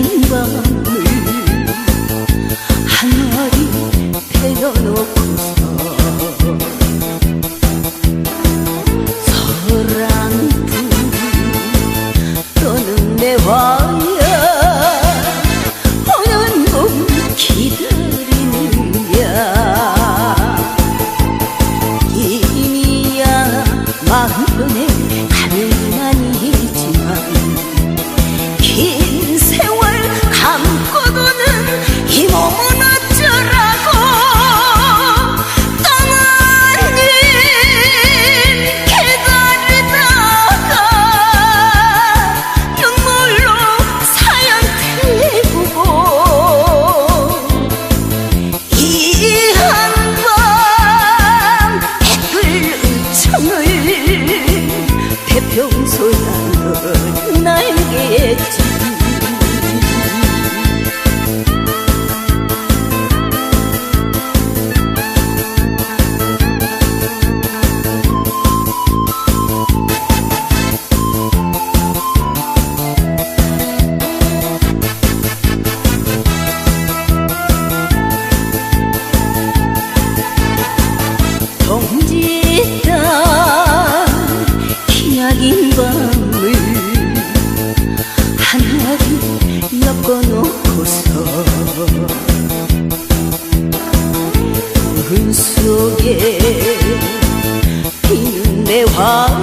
기약인 밤을 하늘이 패여놓고서 서랑불 떠는 내 와야 오는 봄 기다리느냐 이미야 마음에 가능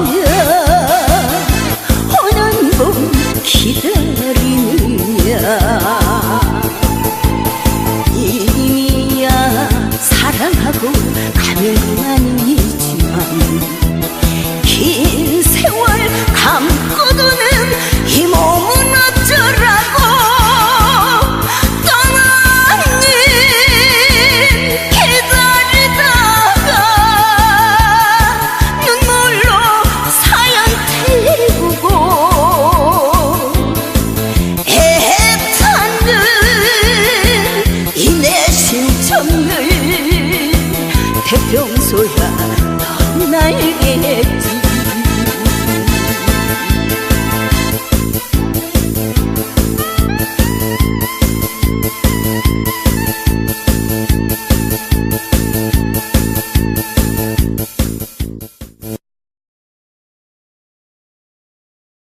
화야 오는 봄 기다리느냐. 이미야 사랑하고 가는 아니지만